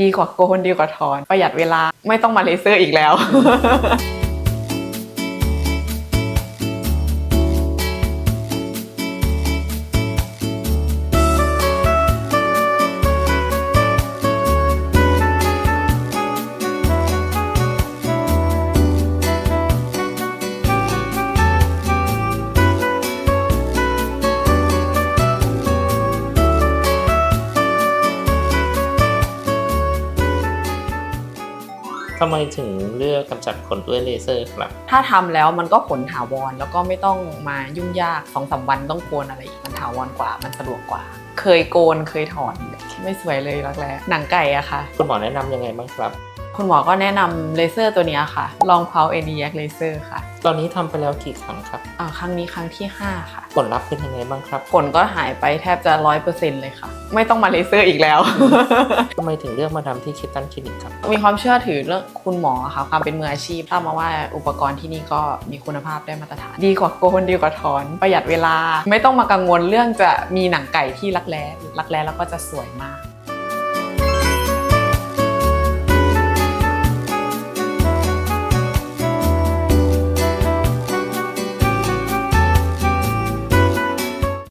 ดีกว่าโกนดีกว่าถอน ประหยัดเวลาไม่ต้องมาเลเซอร์อีกแล้ว ทำไมถึงเลือกกำจัดขนด้วยเลเซอร์ครับ ถ้าทำแล้วมันก็ผลถาวรแล้วก็ไม่ต้องมายุ่งยากสองสามวันต้องโกนอะไรอีกมันถาวรกว่ามันสะดวกกว่า เคยโกนเคยถอนไม่สวยเลยรักแร้หนังไก่อะค่ะ คุณหมอแนะนำยังไงบ้างครับ คุณหมอก็แนะนำเลเซอร์ตัวเนี้ยค่ะ ลองเพาเอดีแยกเลเซอร์ค่ะ ตอนนี้ทำไปแล้วกี่ครั้งครับอ่าครั้งนี้ครั้งที่ 5 ค่ะ ผลลัพธ์เป็นยังไงบ้างครับผลก็หายไปแทบจะร้อยเปอร์เซ็นต์เลยค่ะ ไม่ต้องมาเลเซอร์อีกแล้ว ทำไมถึงเลือกมาทำที่คิดตันคลินิกครับ มีความเชื่อถือเรื่องคุณหมอค่ะความเป็นมืออาชีพทราบมาว่าอุปกรณ์ที่นี่ก็มีคุณภาพได้มาตรฐาน ดีกว่าโกนดีกว่าถอน ประหยัดเวลา ไม่ต้องมากังวลเรื่องจะมีหนังไก่ที่รักแร้รักแร้แล้วก็จะสวยมาก